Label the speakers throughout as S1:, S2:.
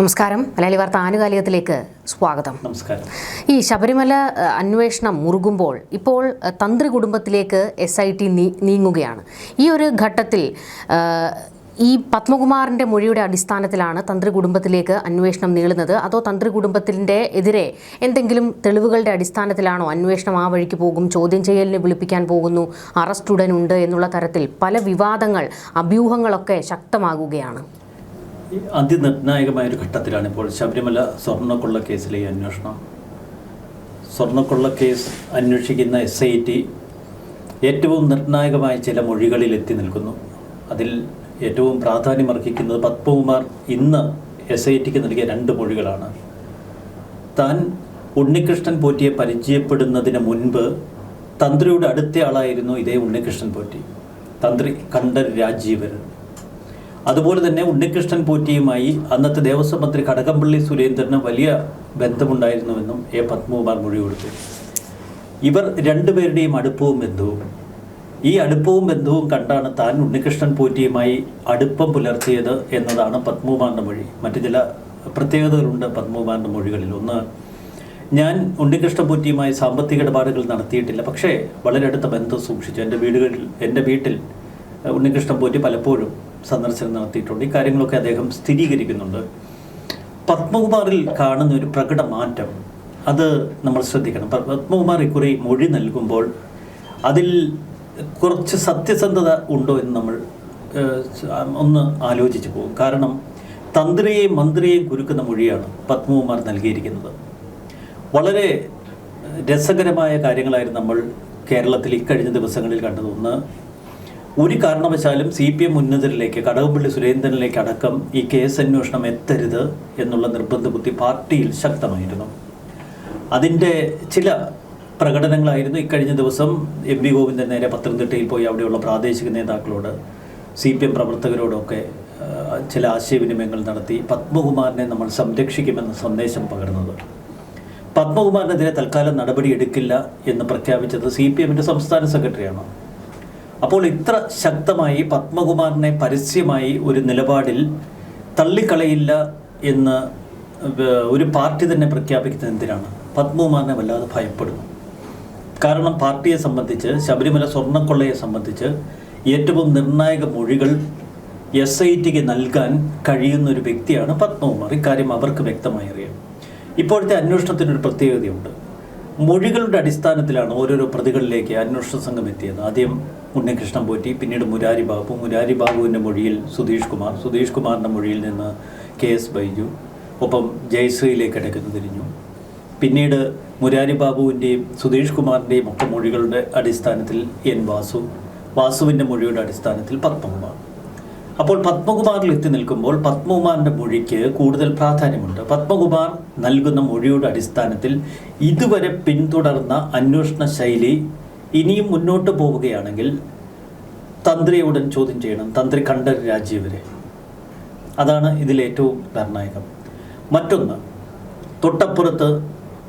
S1: നമസ്കാരം. മലയാളി വാർത്ത ആനുകാലികത്തിലേക്ക് സ്വാഗതം.
S2: നമസ്കാരം.
S1: ഈ ശബരിമല അന്വേഷണം മുറുകുമ്പോൾ ഇപ്പോൾ തന്ത്രി കുടുംബത്തിലേക്ക് എസ് ഐ ടി നീങ്ങുകയാണ്. ഈ ഒരു ഘട്ടത്തിൽ ഈ പത്മകുമാറിന്റെ മൊഴിയുടെ അടിസ്ഥാനത്തിലാണ് തന്ത്രി കുടുംബത്തിലേക്ക് അന്വേഷണം നീളുന്നത്. അതോ തന്ത്രി കുടുംബത്തിന്റെ എതിരെ എന്തെങ്കിലും തെളിവുകളുടെ അടിസ്ഥാനത്തിലാണോ അന്വേഷണം ആ വഴിക്ക് പോകും ചോദ്യം ചെയ്യലിന് വിളിപ്പിക്കാൻ പോകുന്നു അറസ്റ്റ് ഉടൻ ഉണ്ട് എന്നുള്ള തരത്തിൽ പല വിവാദങ്ങൾ അഭ്യൂഹങ്ങളൊക്കെ ശക്തമാകുകയാണ്?
S2: അതിനിർണായകമായ ഒരു ഘട്ടത്തിലാണ് ഇപ്പോൾ ശബരിമല സ്വർണക്കൊള്ള കേസിലെ ഈ അന്വേഷണം. സ്വർണക്കൊള്ള കേസ് അന്വേഷിക്കുന്ന എസ് ഐ ടി ഏറ്റവും നിർണായകമായ ചില മൊഴികളിൽ എത്തി നിൽക്കുന്നു. അതിൽ ഏറ്റവും പ്രാധാന്യമർഹിക്കുന്നത് പത്മകുമാർ ഇന്ന് എസ് ഐ ടിക്ക് നൽകിയ രണ്ട് മൊഴികളാണ്. താൻ ഉണ്ണികൃഷ്ണൻ പോറ്റിയെ പരിചയപ്പെടുന്നതിന് മുൻപ് തന്ത്രിയുടെ അടുത്ത ആളായിരുന്നു ഇതേ ഉണ്ണികൃഷ്ണൻ പോറ്റി. തന്ത്രി കണ്ഠർ രാജീവൻ. അതുപോലെ തന്നെ ഉണ്ണികൃഷ്ണൻ പോറ്റിയുമായി അന്നത്തെ ദേവസ്വം മന്ത്രി കടകംപള്ളി സുരേന്ദ്രന് വലിയ ബന്ധമുണ്ടായിരുന്നുവെന്നും എ പത്മകുമാർ മൊഴി കൊടുത്തു. ഇവർ രണ്ടുപേരുടെയും അടുപ്പവും ബന്ധവും. ഈ അടുപ്പവും ബന്ധവും കണ്ടാണ് താൻ ഉണ്ണികൃഷ്ണൻ പോറ്റിയുമായി അടുപ്പം പുലർത്തിയത് എന്നതാണ് പത്മകുമാറിന്റെ മൊഴി. മറ്റു ചില പ്രത്യേകതകളുണ്ട് പത്മകുമാറിന്റെ മൊഴികളിൽ. ഒന്ന് ഞാൻ ഉണ്ണികൃഷ്ണൻ പോറ്റിയുമായി സാമ്പത്തിക ഇടപാടുകൾ നടത്തിയിട്ടില്ല. പക്ഷേ വളരെ അടുത്ത ബന്ധം സൂക്ഷിച്ചു. എന്റെ വീടുകളിൽ എന്റെ വീട്ടിൽ ഉണ്ണികൃഷ്ണൻ പോറ്റി പലപ്പോഴും സന്ദർശനം നടത്തിയിട്ടുണ്ട്. ഈ കാര്യങ്ങളൊക്കെ അദ്ദേഹം സ്ഥിരീകരിക്കുന്നുണ്ട്. പത്മകുമാറിൽ കാണുന്ന ഒരു പ്രകട മാറ്റം അത് നമ്മൾ ശ്രദ്ധിക്കണം. പത്മകുമാർ ഇക്കുറി മൊഴി നൽകുമ്പോൾ അതിൽ കുറച്ച് സത്യസന്ധത ഉണ്ടോ എന്ന് നമ്മൾ ഒന്ന് ആലോചിച്ച് പോകും. കാരണം തന്ത്രിയെയും മന്ത്രിയെയും കുരുക്കുന്ന മൊഴിയാണ് പത്മകുമാർ നൽകിയിരിക്കുന്നത്. വളരെ രസകരമായ കാര്യങ്ങളായിരുന്നു നമ്മൾ കേരളത്തിൽ ഇക്കഴിഞ്ഞ ദിവസങ്ങളിൽ കണ്ടത്. ഒന്ന് ഒരു കാരണവശാലും സി പി എം ഉന്നതരിലേക്ക് കടകംപള്ളി സുരേന്ദ്രനിലേക്ക് അടക്കം ഈ കേസ് അന്വേഷണം എത്തരുത് എന്നുള്ള നിർബന്ധ ബുദ്ധി പാർട്ടിയിൽ ശക്തമായിരുന്നു. അതിന്റെ ചില പ്രകടനങ്ങളായിരുന്നു ഇക്കഴിഞ്ഞ ദിവസം എം വി ഗോവിന്ദൻ നേരെ പത്തനംതിട്ടയിൽ പോയി അവിടെയുള്ള പ്രാദേശിക നേതാക്കളോട് സി പി എം പ്രവർത്തകരോടൊക്കെ ചില ആശയവിനിമയങ്ങൾ നടത്തി പത്മകുമാറിനെ നമ്മൾ സംരക്ഷിക്കുമെന്ന സന്ദേശം പകർന്നത്. പത്മകുമാറിനെതിരെ തൽക്കാലം നടപടിയെടുക്കില്ല എന്ന് പ്രഖ്യാപിച്ചത് സി പി എമ്മിന്റെ സംസ്ഥാന സെക്രട്ടറിയാണ്. അപ്പോൾ ഇത്ര ശക്തമായി പത്മകുമാറിനെ പരസ്യമായി ഒരു നിലപാടിൽ തള്ളിക്കളയില്ല എന്ന് ഒരു പാർട്ടി തന്നെ പ്രഖ്യാപിക്കുന്നത് എന്തിനാണ്? പത്മകുമാറിനെ വല്ലാതെ ഭയപ്പെടുന്നു. കാരണം പാർട്ടിയെ സംബന്ധിച്ച് ശബരിമല സ്വർണക്കൊള്ളയെ സംബന്ധിച്ച് ഏറ്റവും നിർണായക മൊഴികൾ എസ് ഐ ടിക്ക് നൽകാൻ കഴിയുന്ന ഒരു വ്യക്തിയാണ് പത്മകുമാർ. ഇക്കാര്യം അവർക്ക് വ്യക്തമായി അറിയാം. ഇപ്പോഴത്തെ അന്വേഷണത്തിനൊരു പ്രത്യേകതയുണ്ട്. മൊഴികളുടെ അടിസ്ഥാനത്തിലാണ് ഓരോരോ പ്രതികളിലേക്ക് അന്വേഷണ സംഘം എത്തിയത്. ആദ്യം ഉണ്ണികൃഷ്ണൻ പോറ്റി പിന്നീട് മുരാരി ബാബു. മുരാരി ബാബുവിന്റെ മൊഴിയിൽ സുധീഷ് കുമാർ സുധീഷ് കുമാറിന്റെ മൊഴിയിൽ നിന്ന് കെ എസ് ബൈജു. ഒപ്പം ജയശ്രീയിലേക്ക് അടക്കുന്നു തിരിഞ്ഞു. പിന്നീട് മുരാരി ബാബുവിന്റെയും സുധീഷ് കുമാറിന്റെയും ഒക്കെ മൊഴികളുടെ അടിസ്ഥാനത്തിൽ എൻ വാസു. വാസുവിന്റെ മൊഴിയുടെ അടിസ്ഥാനത്തിൽ പത്മകുമാർ. അപ്പോൾ പത്മകുമാറിൽ എത്തി നിൽക്കുമ്പോൾ പത്മകുമാറിന്റെ മൊഴിക്ക് കൂടുതൽ പ്രാധാന്യമുണ്ട്. പത്മകുമാർ നൽകുന്ന മൊഴിയുടെ അടിസ്ഥാനത്തിൽ ഇതുവരെ പിന്തുടർന്ന അന്വേഷണ ശൈലി ഇനിയും മുന്നോട്ട് പോവുകയാണെങ്കിൽ തന്ത്രിയെ ഉടൻ ചോദ്യം ചെയ്യണം. തന്ത്രി കണ്ടർ രാജീവരെ. അതാണ് ഇതിലേറ്റവും നിർണായകം. മറ്റൊന്ന് തൊട്ടപ്പുറത്ത്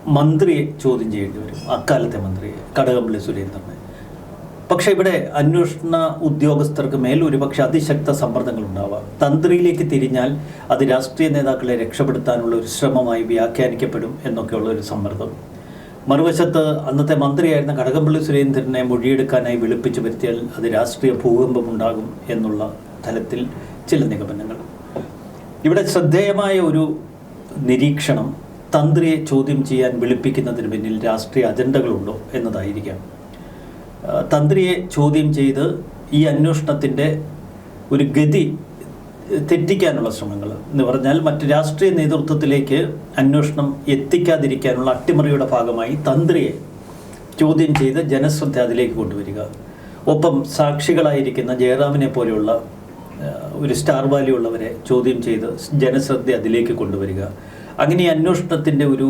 S2: മന്ത്രിയെ ചോദ്യം ചെയ്യേണ്ടി വരും. അക്കാലത്തെ മന്ത്രിയെ കടകംപള്ളി സുരേന്ദ്രനെ. പക്ഷേ ഇവിടെ അന്വേഷണ ഉദ്യോഗസ്ഥർക്ക് മേൽ ഒരുപക്ഷെ അതിശക്ത സമ്മർദ്ദങ്ങൾ ഉണ്ടാവാം തന്ത്രിയിലേക്ക് തിരിഞ്ഞാൽ അത് രാഷ്ട്രീയ നേതാക്കളെ രക്ഷപ്പെടുത്താനുള്ള ഒരു ശ്രമമായി വ്യാഖ്യാനിക്കപ്പെടും എന്നൊക്കെയുള്ള ഒരു സമ്മർദ്ദം. മറുവശത്ത് അന്നത്തെ മന്ത്രിയായിരുന്ന കടകംപള്ളി സുരേന്ദ്രനെ മൊഴിയെടുക്കാനായി വിളിപ്പിച്ചു വരുത്തിയാൽ അത് രാഷ്ട്രീയ ഭൂകമ്പം ഉണ്ടാകും എന്നുള്ള തലത്തിൽ ചില നിഗമനങ്ങൾ. ഇവിടെ ശ്രദ്ധേയമായ ഒരു നിരീക്ഷണം തന്ത്രിയെ ചോദ്യം ചെയ്യാൻ വിളിപ്പിക്കുന്നതിന് പിന്നിൽ രാഷ്ട്രീയ അജണ്ടകളുണ്ടോ എന്നതായിരിക്കാം. തന്ത്രിയെ ചോദ്യം ചെയ്ത് ഈ അന്വേഷണത്തിന്റെ ഒരു ഗതി തെറ്റിക്കാനുള്ള ശ്രമങ്ങൾ എന്ന് പറഞ്ഞാൽ മറ്റ് രാഷ്ട്രീയ നേതൃത്വത്തിലേക്ക് അന്വേഷണം എത്തിക്കാതിരിക്കാനുള്ള അട്ടിമറിയുടെ ഭാഗമായി തന്ത്രിയെ ചോദ്യം ചെയ്ത് ജനശ്രദ്ധ അതിലേക്ക് കൊണ്ടുവരിക. ഒപ്പം സാക്ഷികളായിരിക്കുന്ന ജയറാമിനെ പോലെയുള്ള ഒരു സ്റ്റാർ വാല്യൂ ഉള്ളവരെ ചോദ്യം ചെയ്ത് ജനശ്രദ്ധ അതിലേക്ക് കൊണ്ടുവരിക. അങ്ങനെ ഈ അന്വേഷണത്തിന്റെ ഒരു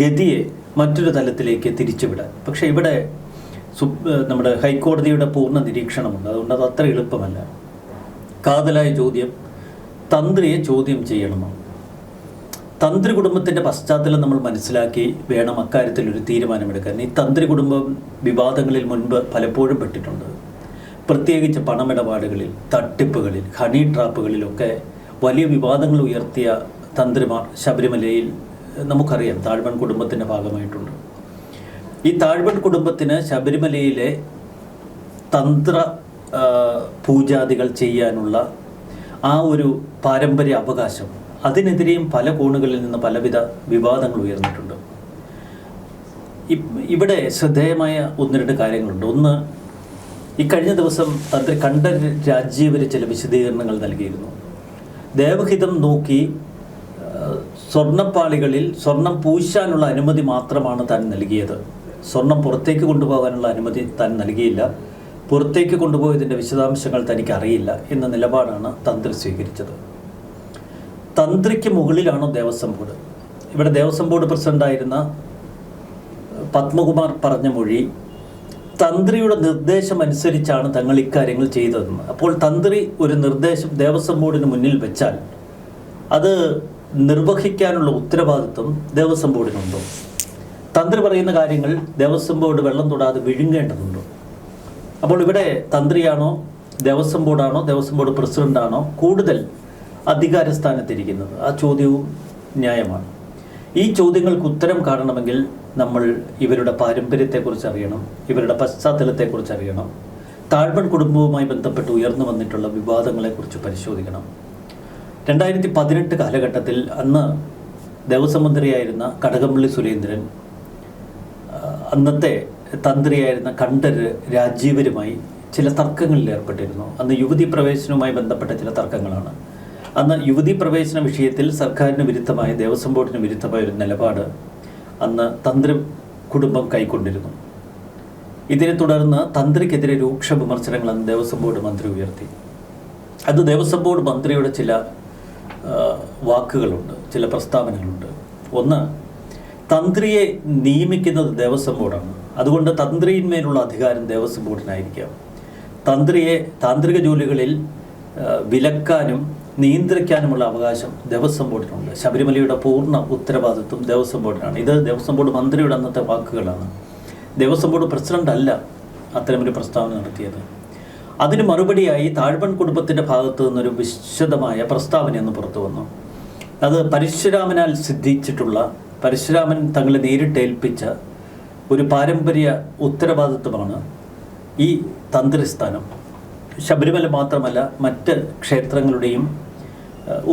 S2: ഗതിയെ മറ്റൊരു തലത്തിലേക്ക് തിരിച്ചുവിടാൻ. പക്ഷേ ഇവിടെ നമ്മുടെ ഹൈക്കോടതിയുടെ പൂർണ നിരീക്ഷണമുണ്ട്. അതുകൊണ്ട് അത് അത്ര എളുപ്പമല്ല. കാതലായ ചോദ്യം തന്ത്രിയെ ചോദ്യം ചെയ്യണമോ? തന്ത്രി കുടുംബത്തിന്റെ പശ്ചാത്തലം നമ്മൾ മനസ്സിലാക്കി വേണം അക്കാര്യത്തിൽ ഒരു തീരുമാനമെടുക്കാൻ. ഈ തന്ത്രി കുടുംബം വിവാദങ്ങളിൽ മുൻപ് പലപ്പോഴും പെട്ടിട്ടുണ്ട്. പ്രത്യേകിച്ച് പണമിടപാടുകളിൽ തട്ടിപ്പുകളിൽ ഹണി ട്രാപ്പുകളിലൊക്കെ വലിയ വിവാദങ്ങൾ ഉയർത്തിയ തന്ത്രിമാർ ശബരിമലയിൽ നമുക്കറിയാം താഴ്വൺ കുടുംബത്തിന്റെ ഭാഗമായിട്ടുണ്ട്. ഈ താഴ്വൺ കുടുംബത്തിന് ശബരിമലയിലെ തന്ത്ര പൂജാദികൾ ചെയ്യാനുള്ള ആ ഒരു പാരമ്പര്യ അവകാശം. അതിനെതിരെയും പല കോണുകളിൽ നിന്ന് പലവിധ വിവാദങ്ങൾ ഉയർന്നിട്ടുണ്ട്. ഇവിടെ ശ്രദ്ധേയമായ ഒന്ന് രണ്ട് കാര്യങ്ങളുണ്ട്. ഒന്ന് ഈ കഴിഞ്ഞ ദിവസം തന്ത്രി കണ്ഠ രാജീവര് ചില വിശദീകരണങ്ങൾ നൽകിയിരുന്നു. ദേവഹിതം നോക്കി സ്വർണപ്പാളികളിൽ സ്വർണം പൂശാനുള്ള അനുമതി മാത്രമാണ് താൻ നൽകിയത്. സ്വർണം പുറത്തേക്ക് കൊണ്ടുപോകാനുള്ള അനുമതി താൻ നൽകിയില്ല. പുറത്തേക്ക് കൊണ്ടുപോയതിന്റെ വിശദാംശങ്ങൾ തനിക്ക് അറിയില്ല എന്ന നിലപാടാണ് തന്ത്രി സ്വീകരിച്ചത്. തന്ത്രിക്ക് മുകളിലാണോ ദേവസ്വം ബോർഡ്? ഇവിടെ ദേവസ്വം ബോർഡ് പ്രസിഡന്റായിരുന്ന പത്മകുമാർ പറഞ്ഞ മൊഴി തന്ത്രിയുടെ നിർദ്ദേശം അനുസരിച്ചാണ് തങ്ങൾ ഇക്കാര്യങ്ങൾ ചെയ്തതെന്ന്. അപ്പോൾ തന്ത്രി ഒരു നിർദ്ദേശം ദേവസ്വം ബോർഡിന് മുന്നിൽ വെച്ചാൽ അത് നിർവഹിക്കാനുള്ള ഉത്തരവാദിത്വം ദേവസ്വം ബോർഡിനുണ്ടോ? തന്ത്രി പറയുന്ന കാര്യങ്ങൾ ദേവസ്വം ബോർഡ് വെള്ളം തൊടാതെ വിഴുങ്ങേണ്ടതുണ്ട്. അപ്പോൾ ഇവിടെ തന്ത്രിയാണോ ദേവസ്വം ബോർഡാണോ ദേവസ്വം ബോർഡ് പ്രസിഡന്റാണോ കൂടുതൽ അധികാര സ്ഥാനത്തിരിക്കുന്നത് ആ ചോദ്യവും ന്യായമാണ്. ഈ ചോദ്യങ്ങൾക്ക് ഉത്തരം കാണണമെങ്കിൽ നമ്മൾ ഇവരുടെ പാരമ്പര്യത്തെക്കുറിച്ച് അറിയണം ഇവരുടെ പശ്ചാത്തലത്തെക്കുറിച്ച് അറിയണം താഴ്വൺ കുടുംബവുമായി ബന്ധപ്പെട്ട് ഉയർന്നു വന്നിട്ടുള്ള വിവാദങ്ങളെക്കുറിച്ച് പരിശോധിക്കണം. രണ്ടായിരത്തി പതിനെട്ട് കാലഘട്ടത്തിൽ അന്ന് ദേവസ്വം മന്ത്രിയായിരുന്ന കടകംപള്ളി സുരേന്ദ്രൻ അന്നത്തെ തന്ത്രിയായിരുന്ന കണ്ഠര് രാജീവരുമായി ചില തർക്കങ്ങളിൽ ഏർപ്പെട്ടിരുന്നു. അന്ന് യുവതി പ്രവേശനവുമായി ബന്ധപ്പെട്ട ചില തർക്കങ്ങളാണ്. അന്ന് യുവതി പ്രവേശന വിഷയത്തിൽ സർക്കാരിന് വിരുദ്ധമായ ദേവസ്വം ബോർഡിന് വിരുദ്ധമായ ഒരു നിലപാട് അന്ന് തന്ത്രി കുടുംബം കൈക്കൊണ്ടിരുന്നു. ഇതിനെ തുടർന്ന് തന്ത്രിക്കെതിരെ രൂക്ഷ വിമർശനങ്ങൾ അന്ന് ദേവസ്വം ബോർഡ് മന്ത്രി ഉയർത്തി. അത് ദേവസ്വം ബോർഡ് മന്ത്രിയുടെ ചില വാക്കുകളുണ്ട് ചില പ്രസ്താവനകളുണ്ട്. ഒന്ന് തന്ത്രിയെ നിയമിക്കുന്നത് ദേവസ്വം ബോർഡാണ്. അതുകൊണ്ട് തന്ത്രിയിന്മേലുള്ള അധികാരം ദേവസ്വം ബോർഡിനായിരിക്കാം. തന്ത്രിയെ താന്ത്രിക ജോലികളിൽ വിലക്കാനും നിയന്ത്രിക്കാനുമുള്ള അവകാശം ദേവസ്വം ബോർഡിനുണ്ട്. ശബരിമലയുടെ പൂർണ ഉത്തരവാദിത്വം ദേവസ്വം ബോർഡിനാണ്. ഇത് ദേവസ്വം ബോർഡ് മന്ത്രിയുടെ അന്നത്തെ വാക്കുകളാണ്. ദേവസ്വം ബോർഡ് പ്രസിഡന്റ് അല്ല അത്തരമൊരു പ്രസ്താവന നടത്തിയത്. അതിന് മറുപടിയായി താഴ്വൺ കുടുംബത്തിന്റെ ഭാഗത്തു നിന്നൊരു വിശദമായ പ്രസ്താവന എന്ന് പുറത്തു വന്നു അത് പരശുരാമനാൽ സിദ്ധിച്ചിട്ടുള്ള പരശുരാമൻ തങ്ങളെ നേരിട്ട് ഏൽപ്പിച്ച ഒരു പാരമ്പര്യ ഉത്തരവാദിത്വമാണ് ഈ തന്ത്രിസ്ഥാനം. ശബരിമല മാത്രമല്ല മറ്റ് ക്ഷേത്രങ്ങളുടെയും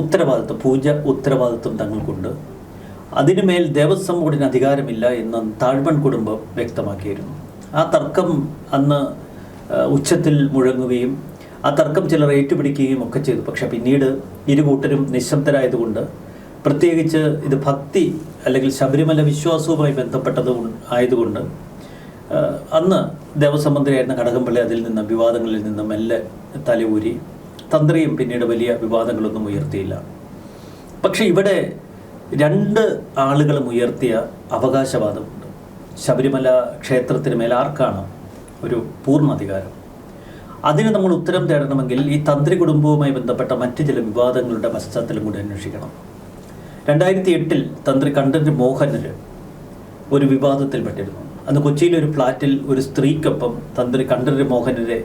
S2: ഉത്തരവാദിത്വം പൂജ ഉത്തരവാദിത്വം തങ്ങൾക്കുണ്ട്. അതിനുമേൽ ദേവസ്വം ബോർഡിന് അധികാരമില്ല എന്ന് താഴ്വൺ കുടുംബം വ്യക്തമാക്കിയിരുന്നു. ആ തർക്കം അന്ന് ഉച്ചത്തിൽ മുഴങ്ങുകയും ആ തർക്കം ചിലർ ഏറ്റുപിടിക്കുകയും ഒക്കെ ചെയ്തു. പക്ഷേ പിന്നീട് ഇരു കൂട്ടരും നിശബ്ദരായതുകൊണ്ട് പ്രത്യേകിച്ച് ഇത് ഭക്തി അല്ലെങ്കിൽ ശബരിമല വിശ്വാസവുമായി ബന്ധപ്പെട്ടത് ആയതുകൊണ്ട് അന്ന് ദേവസ്വം മന്ത്രിയായിരുന്ന കടകംപള്ളി അതിൽ നിന്നും വിവാദങ്ങളിൽ നിന്നും മെല്ലെ തലയൂരി തന്ത്രിയും പിന്നീട് വലിയ വിവാദങ്ങളൊന്നും ഉയർത്തിയില്ല. പക്ഷെ ഇവിടെ രണ്ട് ആളുകളും ഉയർത്തിയ അവകാശവാദമുണ്ട്. ശബരിമല ക്ഷേത്രത്തിന് മേൽ ആർക്കാണ് ഒരു പൂർണ അധികാരം അതിന് നമ്മൾ ഉത്തരം തേടണമെങ്കിൽ ഈ തന്ത്രി കുടുംബവുമായി ബന്ധപ്പെട്ട മറ്റ് ചില വിവാദങ്ങളുടെ പശ്ചാത്തലം കൂടി അന്വേഷിക്കണം. രണ്ടായിരത്തി എട്ടിൽ തന്ത്രി കണ്ഠര് മോഹനര് ഒരു വിവാദത്തിൽപ്പെട്ടിരുന്നു അന്ന് കൊച്ചിയിലെ ഒരു ഫ്ലാറ്റിൽ ഒരു സ്ത്രീക്കൊപ്പം തന്ത്രി കണ്ഠര് മോഹനരെ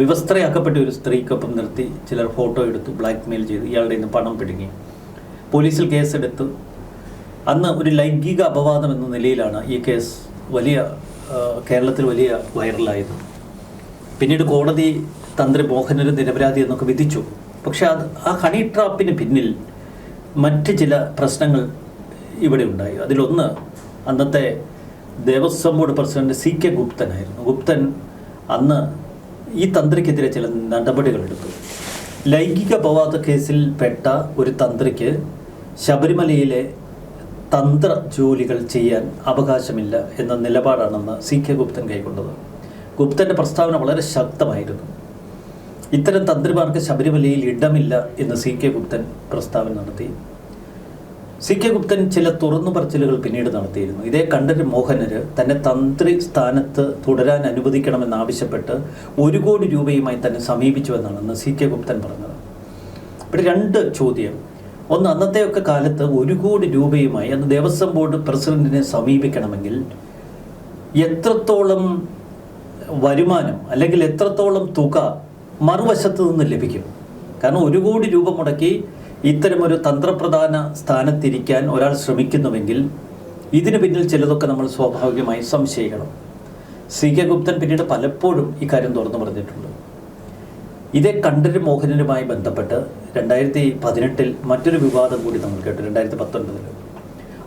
S2: വിവസ്ത്രയാക്കപ്പെട്ട ഒരു സ്ത്രീക്കൊപ്പം നിർത്തി ചിലർ ഫോട്ടോ എടുത്തു ബ്ലാക്ക് മെയിൽ ചെയ്തു. ഇയാളുടെ നിന്ന് പണം പിടുങ്ങി. പോലീസിൽ കേസെടുത്തു. അന്ന് ഒരു ലൈംഗിക അപവാദം എന്ന നിലയിലാണ് ഈ കേസ് വലിയ കേരളത്തിൽ വലിയ വൈറലായത്. പിന്നീട് കോടതി തന്ത്രി മോഹനര് നിരപരാധി എന്നൊക്കെ വിധിച്ചു. പക്ഷേ അത് ആ ഹണി ട്രാപ്പിന് പിന്നിൽ മറ്റ് ചില പ്രശ്നങ്ങൾ ഇവിടെ ഉണ്ടായി. അതിലൊന്ന് അന്നത്തെ Devaswom board president C K ഗുപ്തനായിരുന്നു. Guptan അന്ന് ഈ തന്ത്രിക്കെതിരെ ചില നടപടികൾ എടുത്തു. ലൈംഗിക അപവാദ കേസിൽ പെട്ട ഒരു തന്ത്രിക്ക് ശബരിമലയിലെ തന്ത്ര ജോലികൾ ചെയ്യാൻ അവകാശമില്ല എന്ന നിലപാടാണെന്ന് സി കെ ഗുപ്തൻ കൈക്കൊണ്ടത്. ഗുപ്തന്റെ പ്രസ്താവന വളരെ ശക്തമായിരുന്നു. ഇത്തരം തന്ത്രിമാർക്ക് ശബരിമലയിൽ ഇടമില്ല എന്ന് സി കെ ഗുപ്തൻ പ്രസ്താവന നടത്തി. സി കെ ഗുപ്തൻ ചില തുറന്നു പറച്ചിലുകൾ പിന്നീട് നടത്തിയിരുന്നു. ഇതേ കണ്ടര് മോഹനര് തന്നെ തന്ത്രി സ്ഥാനത്ത് തുടരാൻ അനുവദിക്കണമെന്നാവശ്യപ്പെട്ട് ഒരു കോടി രൂപയുമായി തന്നെ സമീപിച്ചുവെന്നാണ് അന്ന് സി കെ ഗുപ്തൻ പറഞ്ഞത്. ഇവിടെ രണ്ട് ചോദ്യം. ഒന്ന് അന്നത്തെയൊക്കെ കാലത്ത് ഒരു കോടി രൂപയുമായി അന്ന് ദേവസ്വം ബോർഡ് പ്രസിഡന്റിനെ സമീപിക്കണമെങ്കിൽ എത്രത്തോളം വരുമാനം അല്ലെങ്കിൽ എത്രത്തോളം തുക മറുവശത്ത് നിന്ന് ലഭിക്കും. കാരണം ഒരു കോടി രൂപ മുടക്കി ഇത്തരമൊരു തന്ത്രപ്രധാന സ്ഥാനത്തിരിക്കാൻ ഒരാൾ ശ്രമിക്കുന്നുവെങ്കിൽ ഇതിന് പിന്നിൽ ചിലതൊക്കെ നമ്മൾ സ്വാഭാവികമായി സംശയിക്കണം. സി കെ ഗുപ്തൻ പിന്നീട് പലപ്പോഴും ഇക്കാര്യം തുറന്നു പറഞ്ഞിട്ടുണ്ട്. ഇതേ കണ്ടര് മോഹനനുമായി ബന്ധപ്പെട്ട് രണ്ടായിരത്തി പതിനെട്ടിൽ മറ്റൊരു വിവാദം കൂടി നമ്മൾ കേട്ടു രണ്ടായിരത്തി പത്തൊൻപതിൽ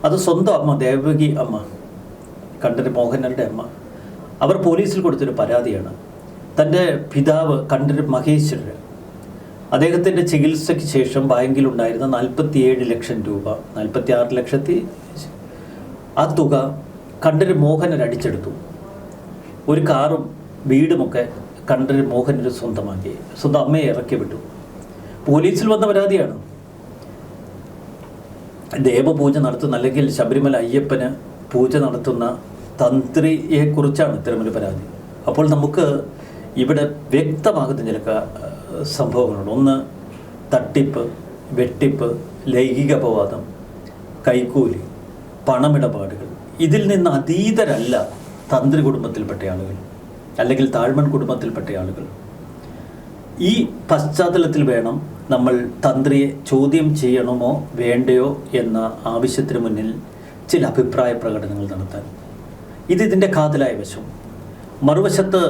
S2: അത് സ്വന്തം അമ്മ ദേവകി അമ്മ കണ്ടര് മോഹനന്റെ അമ്മ. അവർ പോലീസിൽ കൊടുത്തൊരു പരാതിയാണ്. തന്റെ പിതാവ് കണ്ഠര് മഹേശ്വരൻ അദ്ദേഹത്തിന്റെ ചികിത്സയ്ക്ക് ശേഷം ബാങ്കിലുണ്ടായിരുന്ന നാൽപ്പത്തിയേഴ് ലക്ഷം രൂപ നാൽപ്പത്തി ആറ് ലക്ഷത്തി ആ തുക കണ്ഠര് മോഹനൻ അടിച്ചെടുത്തു. ഒരു കാറും വീടുമൊക്കെ കണ്ഠര് മോഹനർ സ്വന്തമാക്കി സ്വന്തം അമ്മയെ ഇറക്കി വിട്ടു. പോലീസിൽ വന്ന പരാതിയാണ്. ദേവപൂജ നടത്തുന്ന അല്ലെങ്കിൽ ശബരിമല അയ്യപ്പന് പൂജ നടത്തുന്ന തന്ത്രിയെക്കുറിച്ചാണ് ഇത്തരമൊരു പരാതി. അപ്പോൾ നമുക്ക് ഇവിടെ വ്യക്തമാകുന്ന ചില സംഭവങ്ങളുണ്ട്. ഒന്ന് തട്ടിപ്പ് വെട്ടിപ്പ് ലൈംഗിക അപവാദം കൈക്കൂലി പണമിടപാടുകൾ. ഇതിൽ നിന്ന് അതീതരല്ല തന്ത്രി കുടുംബത്തിൽപ്പെട്ട ആളുകൾ അല്ലെങ്കിൽ താഴ്മൺ കുടുംബത്തിൽപ്പെട്ട ആളുകൾ. ഈ പശ്ചാത്തലത്തിൽ വേണം നമ്മൾ തന്ത്രിയെ ചോദ്യം ചെയ്യണമോ വേണ്ടയോ എന്ന ആവശ്യത്തിന് മുന്നിൽ ചില അഭിപ്രായ പ്രകടനങ്ങൾ നടത്താൻ. ഇത് ഇതിന്റെ കാതലായ വശം. മറുവശത്ത്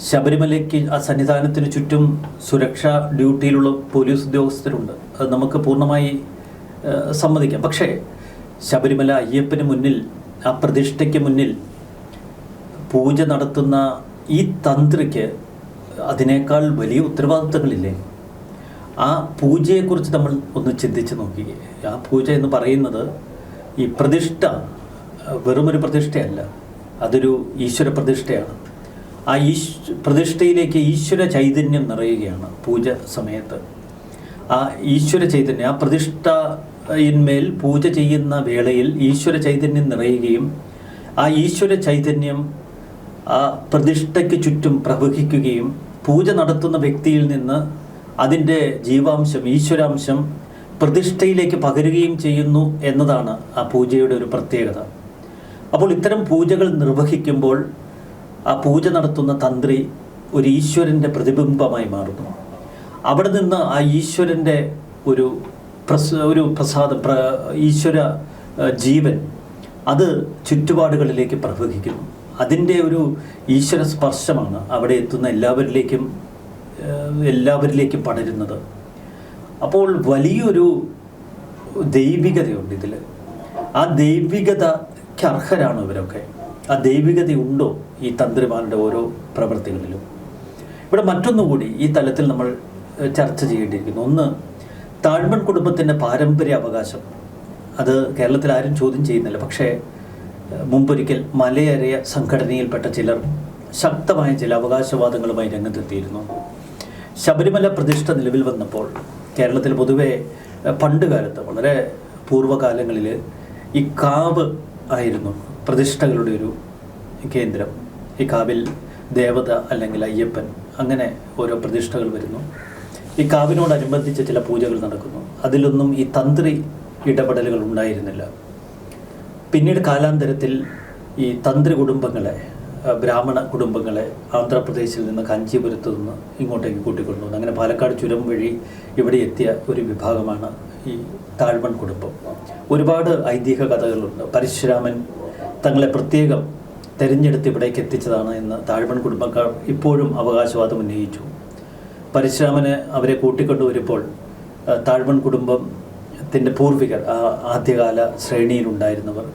S2: ശബരിമലയ്ക്ക് ആ സന്നിധാനത്തിന് ചുറ്റും സുരക്ഷാ ഡ്യൂട്ടിയിലുള്ള പോലീസ് ഉദ്യോഗസ്ഥരുണ്ട്. അത് നമുക്ക് പൂർണമായി സമ്മതിക്കാം. പക്ഷേ ശബരിമല അയ്യപ്പന് മുന്നിൽ ആ പ്രതിഷ്ഠയ്ക്ക് മുന്നിൽ പൂജ നടത്തുന്ന ഈ തന്ത്രിക്ക് അതിനേക്കാൾ വലിയ ഉത്തരവാദിത്തങ്ങളില്ലേ? ആ പൂജയെക്കുറിച്ച് നമ്മൾ ഒന്ന് ചിന്തിച്ച് നോക്കി ആ പൂജ എന്ന് പറയുന്നത് ഈ പ്രതിഷ്ഠ വെറുമൊരു പ്രതിഷ്ഠയല്ല. അതൊരു ഈശ്വര പ്രതിഷ്ഠയാണ്. ആ ഈശ് പ്രതിഷ്ഠയിലേക്ക് ഈശ്വര ചൈതന്യം നിറയുകയാണ് പൂജ സമയത്ത്. ആ ഈശ്വര ചൈതന്യം ആ പ്രതിഷ്ഠയിന്മേൽ പൂജ ചെയ്യുന്ന വേളയിൽ ഈശ്വര ചൈതന്യം നിറയുകയും ആ ഈശ്വര ചൈതന്യം ആ പ്രതിഷ്ഠയ്ക്ക് ചുറ്റും പ്രവഹിക്കുകയും പൂജ നടത്തുന്ന വ്യക്തിയിൽ നിന്ന് അതിന്റെ ജീവാംശം ഈശ്വരാംശം പ്രതിഷ്ഠയിലേക്ക് പകരുകയും ചെയ്യുന്നു എന്നതാണ് ആ പൂജയുടെ ഒരു പ്രത്യേകത. അപ്പോൾ ഇത്തരം പൂജകൾ നിർവഹിക്കുമ്പോൾ ആ പൂജ നടത്തുന്ന തന്ത്രി ഒരു ഈശ്വരന്റെ പ്രതിബിംബമായി മാറുന്നു. അവിടെ നിന്ന് ആ ഈശ്വരന്റെ ഒരു പ്രസ ഒരു പ്രസാദം പ്ര ഈശ്വര ജീവൻ അത് ചുറ്റുപാടുകളിലേക്ക് പ്രവഹിക്കുന്നു. അതിന്റെ ഒരു ഈശ്വര സ്പർശമാണ് അവിടെ എത്തുന്ന എല്ലാവരിലേക്കും എല്ലാവരിലേക്കും പടരുന്നത്. അപ്പോൾ വലിയൊരു ദൈവികതയുണ്ട് ഇതിൽ ആ ദൈവികതയ്ക്ക് അർഹരാണ് ഇവരൊക്കെ. ആ ദൈവികതയുണ്ടോ ഈ തന്ത്രിമാരുടെ ഓരോ പ്രവൃത്തികളിലും ഇവിടെ മറ്റൊന്നുകൂടി ഈ തലത്തിൽ നമ്മൾ ചർച്ച ചെയ്യേണ്ടിയിരിക്കുന്നു. ഒന്ന് താഴ്മൺ കുടുംബത്തിന്റെ പാരമ്പര്യ അവകാശം. അത് കേരളത്തിൽ ആരും ചോദ്യം ചെയ്യുന്നില്ല. പക്ഷേ മുമ്പൊരിക്കൽ മലയേറിയ സംഘടനയിൽപ്പെട്ട ചിലർ ശക്തമായ ചില അവകാശവാദങ്ങളുമായി രംഗത്തെത്തിയിരുന്നു. ശബരിമല പ്രതിഷ്ഠ നിലവിൽ വന്നപ്പോൾ കേരളത്തിൽ പൊതുവെ പണ്ടുകാലത്ത് പണ്ട് കാലത്ത് വളരെ പൂർവകാലങ്ങളിൽ ഈ കാവ് ആയിരുന്നു. പ്രതിഷ്ഠകളുടെ ഒരു കേന്ദ്രം. ഈ കാവിൽ ദേവത അല്ലെങ്കിൽ അയ്യപ്പൻ അങ്ങനെ ഓരോ പ്രതിഷ്ഠകൾ വരുന്നു. ഈ കാവിനോടനുബന്ധിച്ച് ചില പൂജകൾ നടക്കുന്നു. അതിലൊന്നും ഈ തന്ത്രി ഇടപെടലുകൾ ഉണ്ടായിരുന്നില്ല. പിന്നീട് കാലാന്തരത്തിൽ ഈ തന്ത്രി കുടുംബങ്ങളെ ബ്രാഹ്മണ കുടുംബങ്ങളെ ആന്ധ്രാപ്രദേശിൽ നിന്ന് കാഞ്ചീപുരത്ത് നിന്ന് ഇങ്ങോട്ടേക്ക് കൂട്ടിക്കൊണ്ടുവന്നു അങ്ങനെ പാലക്കാട് ചുരം വഴി ഇവിടെ എത്തിയ ഒരു വിഭാഗമാണ് ഈ താഴ്മൺ കുടുംബം. ഒരുപാട് ഐതിഹ്യ കഥകളുണ്ട്. പരശുരാമൻ തങ്ങളെ പ്രത്യേകം തെരഞ്ഞെടുത്ത് ഇവിടേക്ക് എത്തിച്ചതാണ് എന്ന് താഴ്മൺ കുടുംബക്കാർ ഇപ്പോഴും അവകാശവാദം ഉന്നയിച്ചു. പരശുരാമന് അവരെ കൂട്ടിക്കൊണ്ടുവരുമ്പോൾ താഴ്മൺ കുടുംബത്തിന്റെ പൂർവികർ ആ ആദ്യകാല ശ്രേണിയിലുണ്ടായിരുന്നവർ.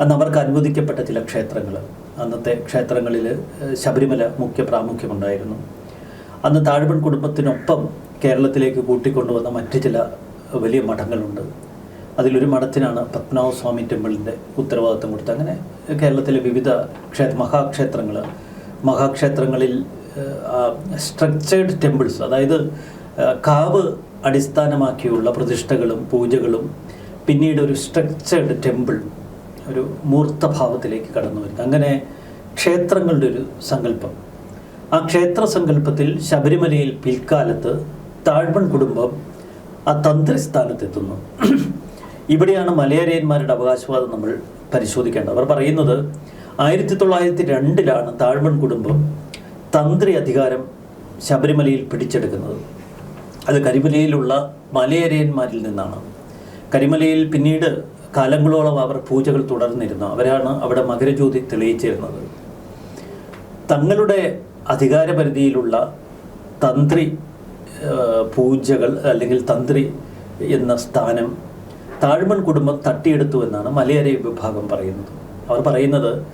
S2: അന്ന് അവർക്ക് അനുവദിക്കപ്പെട്ട ചില ക്ഷേത്രങ്ങൾ അന്നത്തെ ക്ഷേത്രങ്ങളിൽ ശബരിമല മുഖ്യ പ്രാമുഖ്യമുണ്ടായിരുന്നു. അന്ന് താഴ്മൺ കുടുംബത്തിനൊപ്പം കേരളത്തിലേക്ക് കൂട്ടിക്കൊണ്ടുവന്ന മറ്റ് ചില വലിയ മഠങ്ങളുണ്ട്. അതിലൊരു മഠത്തിനാണ് പത്മനാഭസ്വാമി ടെമ്പിളിന്റെ ഉത്തരവാദിത്തം കൊടുത്തത്. അങ്ങനെ കേരളത്തിലെ വിവിധ ക്ഷേ മഹാക്ഷേത്രങ്ങൾ മഹാക്ഷേത്രങ്ങളിൽ സ്ട്രക്ചേർഡ് ടെമ്പിൾസ് അതായത് കാവ് അടിസ്ഥാനമാക്കിയുള്ള പ്രതിഷ്ഠകളും പൂജകളും പിന്നീട് ഒരു സ്ട്രക്ചേർഡ് ടെമ്പിൾ ഒരു മൂർത്തഭാവത്തിലേക്ക് കടന്നു വരുന്നത് അങ്ങനെ ക്ഷേത്രങ്ങളുടെ ഒരു സങ്കല്പം. ആ ക്ഷേത്ര സങ്കല്പത്തിൽ ശബരിമലയിൽ പിൽക്കാലത്ത് താഴ്മൺ കുടുംബം ആ തന്ത്രിസ്ഥാനത്തെത്തുന്നു. ഇവിടെയാണ് മലയാളിയന്മാരുടെ അവകാശവാദം നമ്മൾ പരിശോധിക്കേണ്ടത്. അവർ പറയുന്നത് ആയിരത്തി തൊള്ളായിരത്തി രണ്ടിലാണ് താഴ്മൺ കുടുംബം തന്ത്രി അധികാരം ശബരിമലയിൽ പിടിച്ചെടുക്കുന്നത്. അത് കരിമലയിലുള്ള മലയരയന്മാരിൽ നിന്നാണ്. കരിമലയിൽ പിന്നീട് കാലങ്ങളോളം അവർ പൂജകൾ തുടർന്നിരുന്നു. അവരാണ് അവിടെ മകരജ്യോതി തെളിയിച്ചിരുന്നത്. തങ്ങളുടെ അധികാരപരിധിയിലുള്ള തന്ത്രി പൂജകൾ അല്ലെങ്കിൽ തന്ത്രി എന്ന സ്ഥാനം താഴ്മൺ കുടുംബം തട്ടിയെടുത്തു എന്നാണ് മലയര വിഭാഗം പറയുന്നത്. അവർ പറയുന്നത്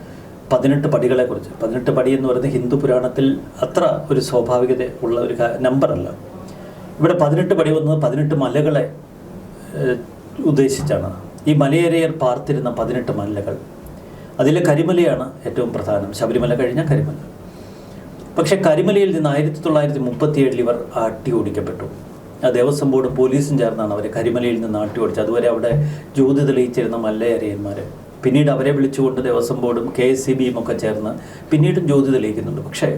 S2: പതിനെട്ട് പടികളെക്കുറിച്ച്. പതിനെട്ട് പടി എന്ന് പറയുന്നത് ഹിന്ദു പുരാണത്തിൽ അത്ര ഒരു സ്വാഭാവികത ഉള്ള ഒരു നമ്പറല്ല ഇവിടെ പതിനെട്ട് പടി വന്നത് പതിനെട്ട് മലകളെ ഉദ്ദേശിച്ചാണ്. ഈ മലയരയർ പാർത്തിരുന്ന പതിനെട്ട് മലകൾ. അതിലെ കരിമലയാണ് ഏറ്റവും പ്രധാനം. ശബരിമല കഴിഞ്ഞ കരിമല. പക്ഷേ കരിമലയിൽ നിന്ന് ആയിരത്തി തൊള്ളായിരത്തി മുപ്പത്തിയേഴിൽ ഇവർ ആട്ടി ഓടിക്കപ്പെട്ടു. ദേവസ്വം ബോർഡും പോലീസും ചേർന്നാണ് അവരെ കരിമലയിൽ നിന്ന് നാട്ടി ഓടിച്ചത് അതുവരെ അവിടെ ജ്യോതി തെളിയിച്ചിരുന്ന മല്ലയരയന്മാർ പിന്നീട് അവരെ വിളിച്ചുകൊണ്ട് ദേവസ്വം ബോർഡും കെ എസ് സി ബിയും ഒക്കെ ചേർന്ന് പിന്നീടും ജ്യോതി തെളിയിക്കുന്നുണ്ട്. പക്ഷേ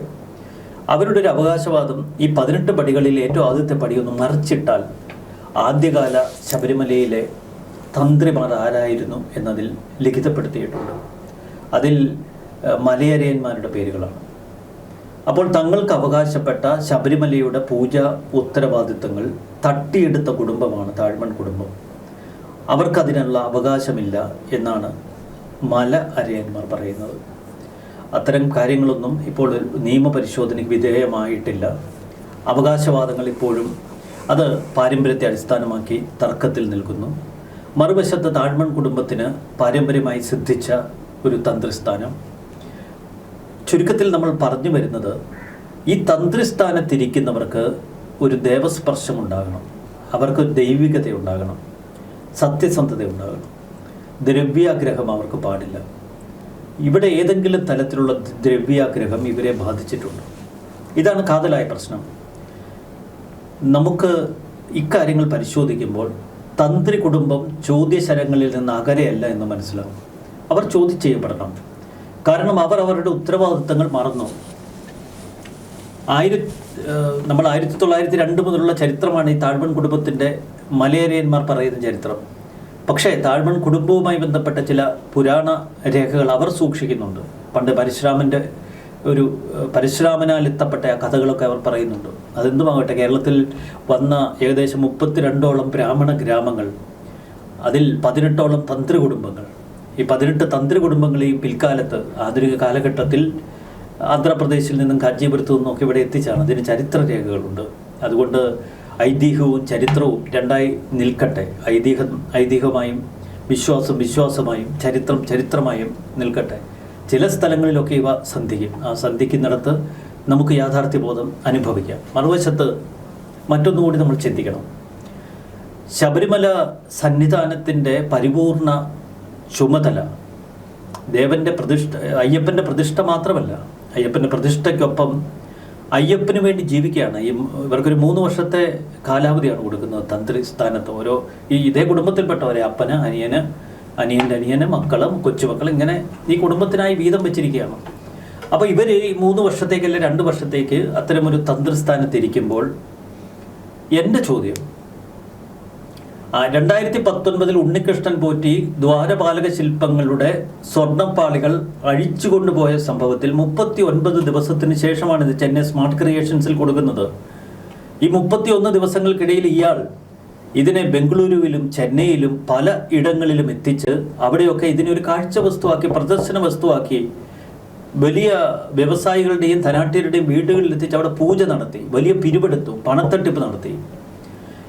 S2: അവരുടെ ഒരു അവകാശവാദം ഈ പതിനെട്ട് പടികളിൽ ഏറ്റവും ആദ്യത്തെ പടിയൊന്ന് മറിച്ചിട്ടാൽ ആദ്യകാല ശബരിമലയിലെ തന്ത്രിമാർ ആരായിരുന്നു എന്നതിൽ ലിഖിതപ്പെടുത്തിയിട്ടുണ്ട്. അതിൽ മലയരയന്മാരുടെ പേരുകളാണ്. അപ്പോൾ തങ്ങൾക്ക് അവകാശപ്പെട്ട ശബരിമലയുടെ പൂജ ഉത്തരവാദിത്തങ്ങൾ തട്ടിയെടുത്ത കുടുംബമാണ് താഴ്മൺ കുടുംബം. അവർക്കതിനുള്ള അവകാശമില്ല എന്നാണ് മല അരയന്മാർ പറയുന്നത്. അത്തരം കാര്യങ്ങളൊന്നും ഇപ്പോൾ നിയമപരിശോധനയ്ക്ക് വിധേയമായിട്ടില്ല. അവകാശവാദങ്ങൾ ഇപ്പോഴും അത് പാരമ്പര്യത്തെ അടിസ്ഥാനമാക്കി തർക്കത്തിൽ നിൽക്കുന്നു. മറുവശത്ത് താഴ്മൺ കുടുംബത്തിന് പാരമ്പര്യമായി സിദ്ധിച്ച ഒരു തന്ത്രിസ്ഥാനം ചുരുക്കത്തിൽ നമ്മൾ പറഞ്ഞു വരുന്നത് ഈ തന്ത്രിസ്ഥാനത്തിരിക്കുന്നവർക്ക് ഒരു ദേവസ്പർശം ഉണ്ടാകണം അവർക്ക് ദൈവികത ഉണ്ടാകണം സത്യസന്ധത ഉണ്ടാകണം ദ്രവ്യാഗ്രഹം അവർക്ക് പാടില്ല. ഇവിടെ ഏതെങ്കിലും തലത്തിലുള്ള ദ്രവ്യാഗ്രഹം ഇവരെ ബാധിച്ചിട്ടുണ്ട്. ഇതാണ് കാതലായ പ്രശ്നം. നമുക്ക് ഇക്കാര്യങ്ങൾ പരിശോധിക്കുമ്പോൾ തന്ത്രി കുടുംബം ചോദ്യശരങ്ങളിൽ നിന്ന് അകലെയല്ല എന്ന് മനസ്സിലാവും. അവർ ചോദ്യം ചെയ്യപ്പെടണം. കാരണം അവർ അവരുടെ ഉത്തരവാദിത്തങ്ങൾ മറന്നു. ആയിര നമ്മൾ ആയിരത്തി തൊള്ളായിരത്തി രണ്ട് മുതലുള്ള ചരിത്രമാണ് ഈ താഴ്മൺ കുടുംബത്തിന്റെ മലയേറിയന്മാർ പറയുന്ന ചരിത്രം. പക്ഷേ താഴ്മൺ കുടുംബവുമായി ബന്ധപ്പെട്ട ചില പുരാണ രേഖകൾ അവർ സൂക്ഷിക്കുന്നുണ്ട്. പണ്ട് പരശുരാമന്റെ ഒരു പരശുരാമനാൽ എത്തപ്പെട്ട ആ കഥകളൊക്കെ അവർ പറയുന്നുണ്ട്. അതെന്തുമാകട്ടെ കേരളത്തിൽ വന്ന ഏകദേശം മുപ്പത്തിരണ്ടോളം ബ്രാഹ്മണ ഗ്രാമങ്ങൾ അതിൽ പതിനെട്ടോളം തന്ത്രി കുടുംബങ്ങൾ ഈ പതിനെട്ട് തന്ത്രി കുടുംബങ്ങളെയും പിൽക്കാലത്ത് ആധുനിക കാലഘട്ടത്തിൽ ആന്ധ്രാപ്രദേശിൽ നിന്നും കാഞ്ചീപുരത്തു നിന്നും ഒക്കെ ഇവിടെ എത്തിച്ചാണ്. അതിന് ചരിത്ര രേഖകളുണ്ട് അതുകൊണ്ട് ഐതിഹ്യവും ചരിത്രവും രണ്ടായി നിൽക്കട്ടെ. ഐതിഹ്യ ഐതിഹ്യമായും വിശ്വാസം വിശ്വാസമായും ചരിത്രം ചരിത്രമായും നിൽക്കട്ടെ. ചില സ്ഥലങ്ങളിലൊക്കെ ഇവ സന്ധിക്കും. ആ സന്ധിക്കുന്നിടത്ത് നമുക്ക് യാഥാർത്ഥ്യബോധം അനുഭവിക്കാം. മറുവശത്ത് മറ്റൊന്നുകൂടി നമ്മൾ ചിന്തിക്കണം. ശബരിമല സന്നിധാനത്തിന്റെ പരിപൂർണ ചുമതല. ദേവന്റെ പ്രതിഷ്ഠ അയ്യപ്പന്റെ പ്രതിഷ്ഠ മാത്രമല്ല അയ്യപ്പന്റെ പ്രതിഷ്ഠയ്ക്കൊപ്പം അയ്യപ്പന് വേണ്ടി ജീവിക്കുകയാണ്. ഈ ഇവർക്കൊരു മൂന്ന് വർഷത്തെ കാലാവധിയാണ് കൊടുക്കുന്നത് തന്ത്രി സ്ഥാനത്ത്. ഓരോ ഈ ഇതേ കുടുംബത്തിൽപ്പെട്ടവരെ അപ്പന് അനിയന് അനിയന്റെ അനിയന് മക്കളും കൊച്ചുമക്കൾ ഇങ്ങനെ ഈ കുടുംബത്തിനായി വീതം വെച്ചിരിക്കുകയാണ്. അപ്പോൾ ഇവർ ഈ മൂന്ന് വർഷത്തേക്ക് അല്ലെങ്കിൽ രണ്ട് വർഷത്തേക്ക് അത്തരമൊരു തന്ത്രിസ്ഥാനത്തിരിക്കുമ്പോൾ എന്റെ ചോദ്യം രണ്ടായിരത്തി പത്തൊൻപതിൽ ഉണ്ണികൃഷ്ണൻ പോറ്റി ദ്വാരപാലക ശില്പങ്ങളുടെ സ്വർണപ്പാളികൾ അഴിച്ചുകൊണ്ടുപോയ സംഭവത്തിൽ മുപ്പത്തി ഒൻപത് ദിവസത്തിന് ശേഷമാണ് ഇത് ചെന്നൈ സ്മാർട്ട് ക്രിയേഷൻസിൽ കൊടുക്കുന്നത്. ഈ മുപ്പത്തി ഒന്ന് ദിവസങ്ങൾക്കിടയിൽ ഇയാൾ ഇതിനെ ബംഗളൂരുവിലും ചെന്നൈയിലും പല ഇടങ്ങളിലും എത്തിച്ച് അവിടെയൊക്കെ ഇതിനെ ഒരു കാഴ്ച വസ്തുവാക്കി പ്രദർശന വസ്തുവാക്കി വലിയ വ്യവസായികളുടെയും ധനാട്ടിയരുടെയും വീടുകളിൽ എത്തിച്ച് അവിടെ പൂജ നടത്തി വലിയ പിരിവെടുത്തു പണത്തട്ടിപ്പ് നടത്തി.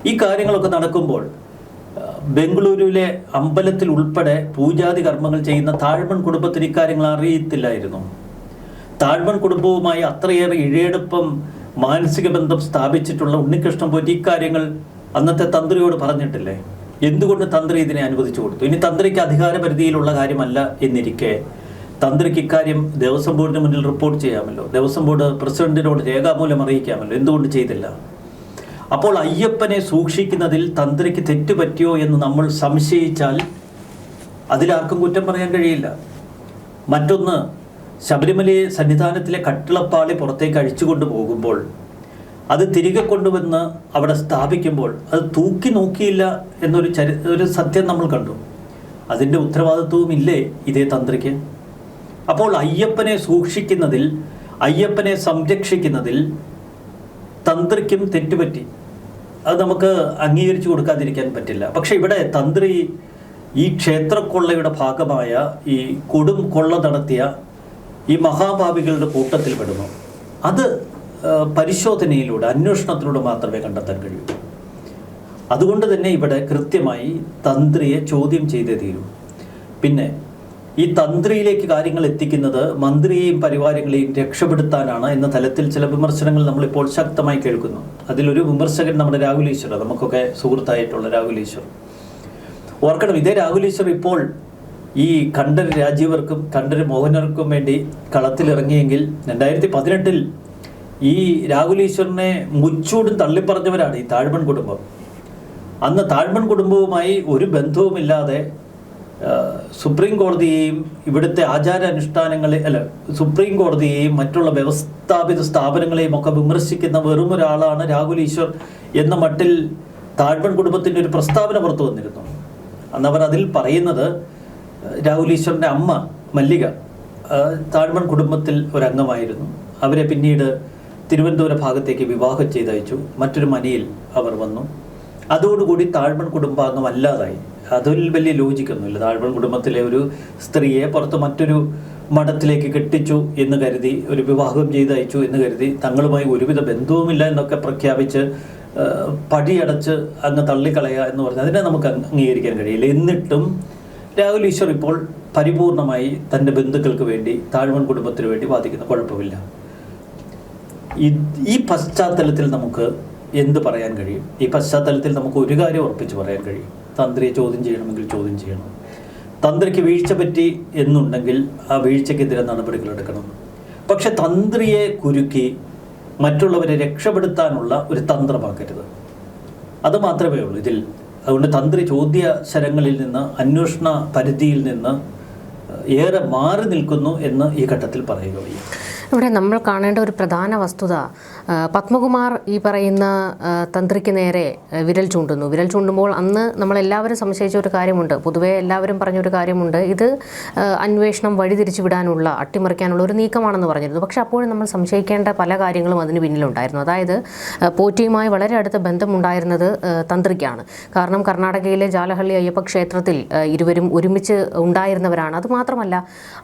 S2: ഈ കാര്യങ്ങളൊക്കെ നടക്കുമ്പോൾ ബംഗളൂരുവിലെ അമ്പലത്തിൽ ഉൾപ്പെടെ പൂജാതി കർമ്മങ്ങൾ ചെയ്യുന്ന താഴ്മൺ കുടുംബത്തിന് ഇക്കാര്യങ്ങൾ അറിയത്തില്ലായിരുന്നു. താഴ്മൺ കുടുംബവുമായി അത്രയേറെ ഇഴയെടുപ്പം മാനസിക ബന്ധം സ്ഥാപിച്ചിട്ടുള്ള ഉണ്ണികൃഷ്ണൻ പോറ്റി ഇക്കാര്യങ്ങൾ അന്നത്തെ തന്ത്രിയോട് പറഞ്ഞിട്ടില്ലേ? എന്തുകൊണ്ട് തന്ത്രി ഇതിനെ അനുവദിച്ചു കൊടുത്തു? ഇനി തന്ത്രിക്ക് അധികാരപരിധിയിലുള്ള കാര്യമല്ല എന്നിരിക്കെ തന്ത്രിക്ക് ഇക്കാര്യം ദേവസ്വം ബോർഡിന് മുന്നിൽ റിപ്പോർട്ട് ചെയ്യാമല്ലോ. ദേവസ്വം ബോർഡ് പ്രസിഡന്റിനോട് രേഖാമൂലം അറിയിക്കാമല്ലോ. എന്തുകൊണ്ട് ചെയ്തില്ല? അപ്പോൾ അയ്യപ്പനെ സൂക്ഷിക്കുന്നതിൽ തന്ത്രിക്ക് തെറ്റുപറ്റിയോ എന്ന് നമ്മൾ സംശയിച്ചാൽ അതിലാർക്കും കുറ്റം പറയാൻ കഴിയില്ല. മറ്റൊന്ന് ശബരിമലയെ സന്നിധാനത്തിലെ കട്ടിളപ്പാളി പുറത്തേക്ക് അഴിച്ചു പോകുമ്പോൾ അത് തിരികെ കൊണ്ടുവന്ന് അവിടെ സ്ഥാപിക്കുമ്പോൾ അത് തൂക്കി നോക്കിയില്ല എന്നൊരു ചരി ഒരു സത്യം നമ്മൾ കണ്ടു. അതിന്റെ ഉത്തരവാദിത്വവും ഇല്ലേ ഇതേ തന്ത്രിക്ക്? അപ്പോൾ അയ്യപ്പനെ സൂക്ഷിക്കുന്നതിൽ അയ്യപ്പനെ സംരക്ഷിക്കുന്നതിൽ തന്ത്രിക്കും തെറ്റുപറ്റി. അത് നമുക്ക് അംഗീകരിച്ചു കൊടുക്കാതിരിക്കാൻ പറ്റില്ല. പക്ഷെ ഇവിടെ തന്ത്രി ഈ ക്ഷേത്രക്കൊള്ളയുടെ ഭാഗമായ ഈ കൊടും കൊള്ള നടത്തിയ ഈ മഹാഭാവികളുടെ കൂട്ടത്തിൽ പെടുന്നു. അത് പരിശോധനയിലൂടെ അന്വേഷണത്തിലൂടെ മാത്രമേ കണ്ടെത്താൻ കഴിയൂ. അതുകൊണ്ട് തന്നെ ഇവിടെ കൃത്യമായി തന്ത്രിയെ ചോദ്യം ചെയ്തേ തീരൂ. പിന്നെ ഈ തന്ത്രിയിലേക്ക് കാര്യങ്ങൾ എത്തിക്കുന്നത് മന്ത്രിയെയും പരിവാരങ്ങളെയും രക്ഷപ്പെടുത്താനാണ് എന്ന തലത്തിൽ ചില വിമർശനങ്ങൾ നമ്മളിപ്പോൾ ശക്തമായി കേൾക്കുന്നു. അതിലൊരു വിമർശകൻ നമ്മുടെ രാഹുൽ ഈശ്വർ നമുക്കൊക്കെ സുഹൃത്തായിട്ടുള്ള രാഹുൽ ഈശ്വർ. ഓർക്കണം ഇതേ രാഹുൽ ഈശ്വർ ഇപ്പോൾ ഈ കണ്ഠര് രാജീവർക്കും കണ്ഠര് മോഹനർക്കും വേണ്ടി കളത്തിലിറങ്ങിയെങ്കിൽ രണ്ടായിരത്തി പതിനെട്ടിൽ ഈ രാഹുൽ ഈശ്വറിനെ മുച്ചൂടും തള്ളിപ്പറഞ്ഞവരാണ് ഈ താഴ്മൺ കുടുംബം. അന്ന് താഴ്മൺ കുടുംബവുമായി ഒരു ബന്ധവുമില്ലാതെ സുപ്രീം കോടതിയെയും ഇവിടുത്തെ ആചാരാനുഷ്ഠാനങ്ങളെ അല്ല സുപ്രീം കോടതിയെയും മറ്റുള്ള വ്യവസ്ഥാപിത സ്ഥാപനങ്ങളെയും ഒക്കെ വിമർശിക്കുന്ന വെറും ഒരാളാണ് രാഹുൽ ഈശ്വർ എന്ന മട്ടിൽ താഴ്വൺ കുടുംബത്തിന്റെ ഒരു പ്രസ്താവന പുറത്തു വന്നിരുന്നു. അന്ന് അവർ അതിൽ പറയുന്നത് രാഹുൽ ഈശ്വറിന്റെ അമ്മ മല്ലിക താഴ്വൺ കുടുംബത്തിൽ ഒരംഗമായിരുന്നു. അവരെ പിന്നീട് തിരുവനന്തപുരം ഭാഗത്തേക്ക് വിവാഹം ചെയ്തയച്ചു. മറ്റൊരു മനയിൽ അവർ വന്നു. അതോടുകൂടി താഴ്മൺ കുടുംബാംഗം അല്ലാതായി അതിൽ വലിയ ലോജിക്കൊന്നുമില്ല താഴ്വൺ കുടുംബത്തിലെ ഒരു സ്ത്രീയെ പുറത്ത് മറ്റൊരു മഠത്തിലേക്ക് കെട്ടിച്ചു എന്ന് കരുതി ഒരു വിവാഹം ചെയ്തയച്ചു എന്ന് കരുതി തങ്ങളുമായി ഒരുവിധ ബന്ധവുമില്ല എന്നൊക്കെ പ്രഖ്യാപിച്ച് പടിയടച്ച് അങ്ങ് തള്ളിക്കളയുക എന്ന് പറഞ്ഞാൽ അതിനെ നമുക്ക് അംഗീകരിക്കാൻ കഴിയില്ല. എന്നിട്ടും രാഹുൽ ഈശ്വർ ഇപ്പോൾ പരിപൂർണമായി തന്റെ ബന്ധുക്കൾക്ക് വേണ്ടി താഴ്വൺ കുടുംബത്തിന് വേണ്ടി വാദിക്കുന്ന. കുഴപ്പമില്ല. ഈ പശ്ചാത്തലത്തിൽ നമുക്ക് എന്ത് പറയാൻ കഴിയും? ഈ പശ്ചാത്തലത്തിൽ നമുക്ക് ഒരു കാര്യം ഉറപ്പിച്ച് പറയാൻ കഴിയും. തന്ത്രിയെ ചോദ്യം ചെയ്യണമെങ്കിൽ ചോദ്യം ചെയ്യണം. തന്ത്രിക്ക് വീഴ്ച പറ്റി എന്നുണ്ടെങ്കിൽ ആ വീഴ്ചയ്ക്കെതിരെ നടപടികൾ എടുക്കണം. പക്ഷെ തന്ത്രിയെ കുരുക്കി മറ്റുള്ളവരെ രക്ഷപ്പെടുത്താനുള്ള ഒരു തന്ത്രമാക്കരുത്. അത് മാത്രമേ ഉള്ളൂ. ഇതിൽ അതുകൊണ്ട് തന്ത്രി ചോദ്യ ശരങ്ങളിൽ നിന്ന് അന്വേഷണ പരിധിയിൽ നിന്ന് ഏറെ മാറി നിൽക്കുന്നു എന്ന് ഈ ഘട്ടത്തിൽ പറയുക വയ്യ
S1: ഇവിടെ നമ്മൾ കാണേണ്ട ഒരു പ്രധാന വസ്തുത പത്മകുമാർ ഈ പറയുന്ന തന്ത്രിക്ക് നേരെ വിരൽ ചൂണ്ടുന്നു. വിരൽ ചൂണ്ടുമ്പോൾ അന്ന് നമ്മളെല്ലാവരും സംശയിച്ച ഒരു കാര്യമുണ്ട്. പൊതുവെ എല്ലാവരും പറഞ്ഞൊരു കാര്യമുണ്ട്. ഇത് അന്വേഷണം വഴിതിരിച്ചു വിടാനുള്ള അട്ടിമറിക്കാനുള്ള ഒരു നീക്കമാണെന്ന് പറഞ്ഞിരുന്നു. പക്ഷെ അപ്പോഴും നമ്മൾ സംശയിക്കേണ്ട പല കാര്യങ്ങളും അതിന് പിന്നിലുണ്ടായിരുന്നു. അതായത് പോറ്റിയുമായി വളരെ അടുത്ത ബന്ധമുണ്ടായിരുന്നത് തന്ത്രിക്കാണ്. കാരണം കർണാടകയിലെ ജാലഹള്ളി അയ്യപ്പ ക്ഷേത്രത്തിൽ ഇരുവരും ഒരുമിച്ച് ഉണ്ടായിരുന്നവരാണ്. അതുമാത്രമല്ല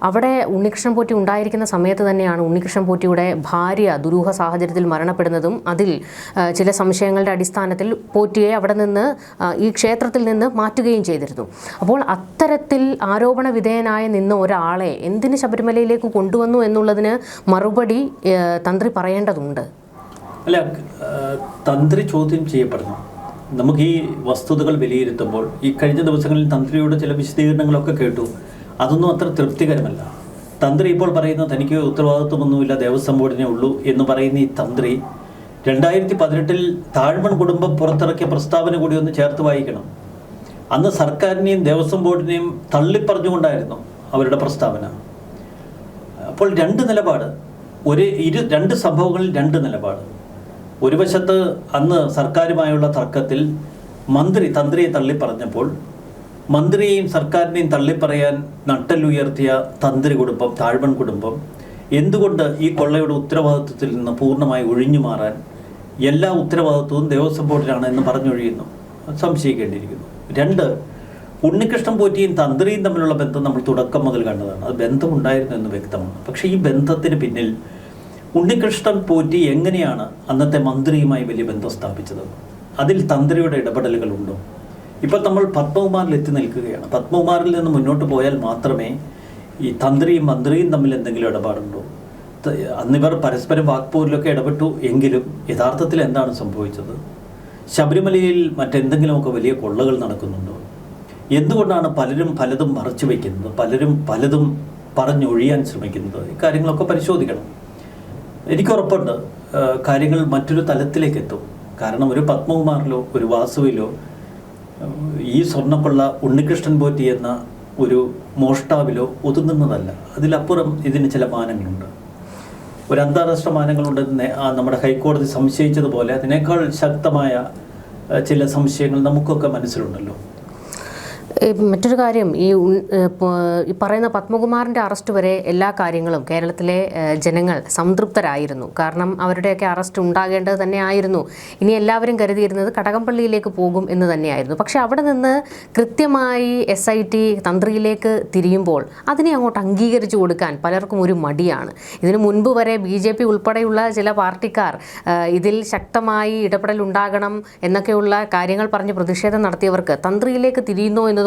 S1: അവിടെ ഉണ്ണികൃഷ്ണൻ പോറ്റി ഉണ്ടായിരിക്കുന്ന സമയത്ത് തന്നെയാണ് ഉണ്ണികൃഷ്ണൻ പോറ്റിയുടെ ഭാര്യ ദുരൂഹ സാഹചര്യത്തിൽ മരണപ്പെടുന്നതും അതിൽ ചില സംശയങ്ങളുടെ അടിസ്ഥാനത്തിൽ പോറ്റിയെ അവിടെ നിന്ന് ഈ ക്ഷേത്രത്തിൽ നിന്ന് മാറ്റുകയും ചെയ്തിരുന്നു. അപ്പോൾ അത്തരത്തിൽ ആരോപണ വിധേയനായ നിന്ന ഒരാളെ എന്തിന് ശബരിമലയിലേക്ക് കൊണ്ടുവന്നു എന്നുള്ളതിന് മറുപടി തന്ത്രി പറയേണ്ടതുണ്ട്.
S2: അല്ല തന്ത്രി ചോദ്യം ചെയ്യപ്പെടുന്നു. നമുക്ക് ഈ വസ്തുതകൾ വിലയിരുത്തുമ്പോൾ ഈ കഴിഞ്ഞ ദിവസങ്ങളിൽ തന്ത്രിയുടെ ചില വിശദീകരണങ്ങളൊക്കെ കേട്ടു. അതൊന്നും അത്ര തൃപ്തികരമല്ല. തന്ത്രി ഇപ്പോൾ പറയുന്ന തനിക്ക് ഉത്തരവാദിത്വമൊന്നുമില്ല ദേവസ്വം ബോർഡിനെ ഉള്ളൂ എന്ന് പറയുന്ന ഈ തന്ത്രി രണ്ടായിരത്തി പതിനെട്ടിൽ താഴ്മൺ കുടുംബം പുറത്തിറക്കിയ പ്രസ്താവന കൂടി ഒന്ന് ചേർത്ത് വായിക്കണം. അന്ന് സർക്കാരിനെയും ദേവസ്വം ബോർഡിനെയും തള്ളിപ്പറഞ്ഞുകൊണ്ടായിരുന്നു അവരുടെ പ്രസ്താവന. അപ്പോൾ രണ്ട് നിലപാട്. ഒരു ഇരു രണ്ട് സംഭവങ്ങളിൽ രണ്ട് നിലപാട്. ഒരു വശത്ത് അന്ന് സർക്കാരുമായുള്ള തർക്കത്തിൽ മന്ത്രി തന്ത്രിയെ തള്ളിപ്പറഞ്ഞപ്പോൾ മന്ത്രിയെയും സർക്കാരിനെയും തള്ളിപ്പറയാൻ നട്ടലുയർത്തിയ തന്ത്രി കുടുംബം താഴ്വൺ കുടുംബം എന്തുകൊണ്ട് ഈ കൊള്ളയുടെ ഉത്തരവാദിത്വത്തിൽ നിന്ന് പൂർണമായി ഒഴിഞ്ഞു മാറാൻ എല്ലാ ഉത്തരവാദിത്വവും ദേവസ്വം ബോർഡിലാണ് എന്ന് പറഞ്ഞൊഴിയുന്നു? സംശയിക്കേണ്ടിയിരിക്കുന്നു. രണ്ട് ഉണ്ണികൃഷ്ണൻ പോറ്റിയും തന്ത്രിയും തമ്മിലുള്ള ബന്ധം നമ്മൾ തുടക്കം മുതൽ കണ്ടതാണ്. അത് ബന്ധമുണ്ടായിരുന്നു എന്ന് വ്യക്തമാണ്. പക്ഷേ ഈ ബന്ധത്തിന് പിന്നിൽ ഉണ്ണികൃഷ്ണൻ പോറ്റി എങ്ങനെയാണ് അന്നത്തെ മന്ത്രിയുമായി വലിയ ബന്ധം സ്ഥാപിച്ചത്? അതിൽ തന്ത്രിയുടെ ഇടപെടലുകളുണ്ടോ ഇപ്പം നമ്മൾ പത്മകുമാറിൽ എത്തി നിൽക്കുകയാണ്. പത്മകുമാറിൽ നിന്ന് മുന്നോട്ട് പോയാൽ മാത്രമേ ഈ തന്ത്രിയും മന്ത്രിയും തമ്മിൽ എന്തെങ്കിലും ഇടപാടുണ്ടോ? അന്നിവർ പരസ്പരം വാക്പോരിലൊക്കെ ഇടപെട്ടു എങ്കിലും യഥാർത്ഥത്തിൽ എന്താണ് സംഭവിച്ചത്? ശബരിമലയിൽ മറ്റെന്തെങ്കിലുമൊക്കെ വലിയ കൊള്ളകൾ നടക്കുന്നുണ്ടോ? എന്തുകൊണ്ടാണ് പലരും പലതും മറച്ചു വയ്ക്കുന്നത് പലരും പലതും പറഞ്ഞൊഴിയാൻ ശ്രമിക്കുന്നത്? ഇക്കാര്യങ്ങളൊക്കെ കാര്യങ്ങളൊക്കെ പരിശോധിക്കണം. എനിക്ക് ഉറപ്പുണ്ട് കാര്യങ്ങൾ മറ്റൊരു തലത്തിലേക്ക് എത്തും. കാരണം ഒരു പത്മകുമാറിലോ ഒരു വാസുവിലോ ഈ സ്വർണക്കൊള്ള ഉണ്ണികൃഷ്ണൻ പോറ്റി എന്ന ഒരു മോഷ്ടാവിലോ ഒതുങ്ങുന്നതല്ല അതിലപ്പുറം ഇതിന് ചില മാനങ്ങളുണ്ട്. ഒരു അന്താരാഷ്ട്ര മാനങ്ങളുണ്ടെന്ന് നമ്മുടെ ഹൈക്കോടതി സംശയിച്ചതുപോലെ അതിനേക്കാൾ ശക്തമായ ചില സംശയങ്ങൾ നമുക്കൊക്കെ മനസ്സിലുണ്ടല്ലോ.
S1: മറ്റൊരു കാര്യം ഈ ഈ പറയുന്ന പത്മകുമാറിന്റെ അറസ്റ്റ് വരെ എല്ലാ കാര്യങ്ങളും കേരളത്തിലെ ജനങ്ങൾ സംതൃപ്തരായിരുന്നു. കാരണം അവരുടെയൊക്കെ അറസ്റ്റ് ഉണ്ടാകേണ്ടത് തന്നെ ആയിരുന്നു ഇനി എല്ലാവരും കരുതിയിരുന്നത് കടകംപള്ളിയിലേക്ക് പോകും എന്ന് തന്നെയായിരുന്നു. പക്ഷേ അവിടെ നിന്ന് കൃത്യമായി എസ് ഐ ടി തന്ത്രിയിലേക്ക് തിരിയുമ്പോൾ അതിനെ അങ്ങോട്ട് അംഗീകരിച്ചു കൊടുക്കാൻ പലർക്കും ഒരു മടിയാണ്. ഇതിനു മുൻപ് വരെ ബി ജെ പി ഉൾപ്പെടെയുള്ള ചില പാർട്ടിക്കാർ ഇതിൽ ശക്തമായി ഇടപെടൽ ഉണ്ടാകണം എന്നൊക്കെയുള്ള കാര്യങ്ങൾ പറഞ്ഞ് പ്രതിഷേധം നടത്തിയവർക്ക് തന്ത്രിയിലേക്ക് തിരിയുന്നു എന്ന് തോ- ആ,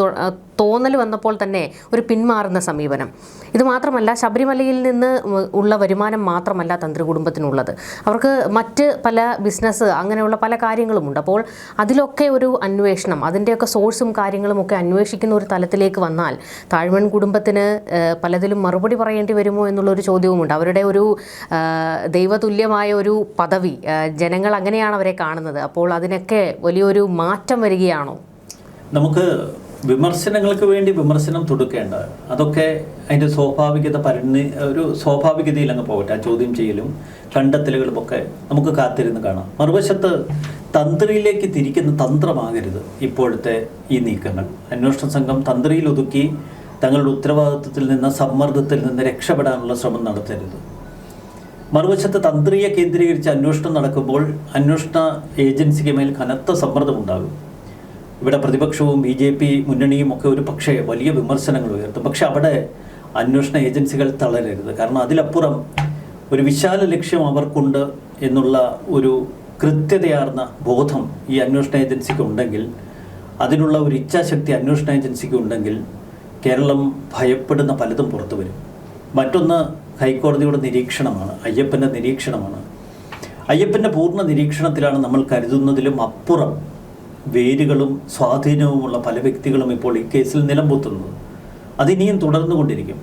S1: തോന്നൽ വന്നപ്പോൾ തന്നെ ഒരു പിന്മാറുന്ന സമീപനം. ഇത് മാത്രമല്ല ശബരിമലയിൽ നിന്ന് ഉള്ള വരുമാനം മാത്രമല്ല തന്ത്രി കുടുംബത്തിനുള്ളത്. അവർക്ക് മറ്റ് പല ബിസിനസ് അങ്ങനെയുള്ള പല കാര്യങ്ങളുമുണ്ട്. അപ്പോൾ അതിലൊക്കെ ഒരു അന്വേഷണം അതിന്റെയൊക്കെ സോഴ്സും കാര്യങ്ങളും ഒക്കെ അന്വേഷിക്കുന്ന ഒരു തലത്തിലേക്ക് വന്നാൽ താഴ്വൺ കുടുംബത്തിന് പലതിലും മറുപടി പറയേണ്ടി വരുമോ എന്നുള്ളൊരു ചോദ്യവുമുണ്ട്. അവരുടെ ഒരു ദൈവതുല്യമായ ഒരു പദവി ജനങ്ങൾ അങ്ങനെയാണ് അവരെ കാണുന്നത്. അപ്പോൾ അതിനൊക്കെ വലിയൊരു മാറ്റം വരികയാണോ?
S2: നമുക്ക് വിമർശനങ്ങൾക്ക് വേണ്ടി വിമർശനം തുടക്കേണ്ട അതൊക്കെ അതിന്റെ സ്വാഭാവികത പരിണി ഒരു സ്വാഭാവികതയിൽ അങ്ങ് പോകട്ടെ ആ ചോദ്യം ചെയ്യലും കണ്ടെത്തലുകളും ഒക്കെ നമുക്ക് കാത്തിരുന്ന് കാണാം. മറുവശത്ത് തന്ത്രിയിലേക്ക് തിരിക്കുന്ന തന്ത്രമാകരുത് ഇപ്പോഴത്തെ ഈ നീക്കങ്ങൾ. അന്വേഷണ സംഘം തന്ത്രിയിൽ ഒതുക്കി തങ്ങളുടെ ഉത്തരവാദിത്വത്തിൽ നിന്ന് സമ്മർദ്ദത്തിൽ നിന്ന് രക്ഷപ്പെടാനുള്ള ശ്രമം നടത്തരുത്. മറുവശത്ത് തന്ത്രിയെ കേന്ദ്രീകരിച്ച് അന്വേഷണം നടക്കുമ്പോൾ അന്വേഷണ ഏജൻസിക്ക് മേൽ കനത്ത സമ്മർദ്ദമുണ്ടാകും. ഇവിടെ പ്രതിപക്ഷവും ബി ജെ പി മുന്നണിയും ഒക്കെ ഒരു പക്ഷേ വലിയ വിമർശനങ്ങൾ ഉയർത്തും. പക്ഷെ അവിടെ അന്വേഷണ ഏജൻസികൾ തളരരുത്. കാരണം അതിലപ്പുറം ഒരു വിശാല ലക്ഷ്യം അവർക്കുണ്ട് എന്നുള്ള ഒരു കൃത്യതയാർന്ന ബോധം ഈ അന്വേഷണ ഏജൻസിക്ക് ഉണ്ടെങ്കിൽ അതിനുള്ള ഒരു ഇച്ഛാശക്തി അന്വേഷണ ഏജൻസിക്ക് ഉണ്ടെങ്കിൽ കേരളം ഭയപ്പെടുന്ന പലതും പുറത്തു വരും. മറ്റൊന്ന് ഹൈക്കോടതിയുടെ നിരീക്ഷണമാണ് അയ്യപ്പന്റെ നിരീക്ഷണമാണ്. അയ്യപ്പന്റെ പൂർണ നിരീക്ഷണത്തിലാണ് നമ്മൾ കരുതുന്നതിലും അപ്പുറം വേരുകളും സ്വാധീനവുമുള്ള പല വ്യക്തികളും ഇപ്പോൾ ഈ കേസിൽ നിലംപൊത്തുന്നത് അതിനിയും തുടർന്നുകൊണ്ടിരിക്കും.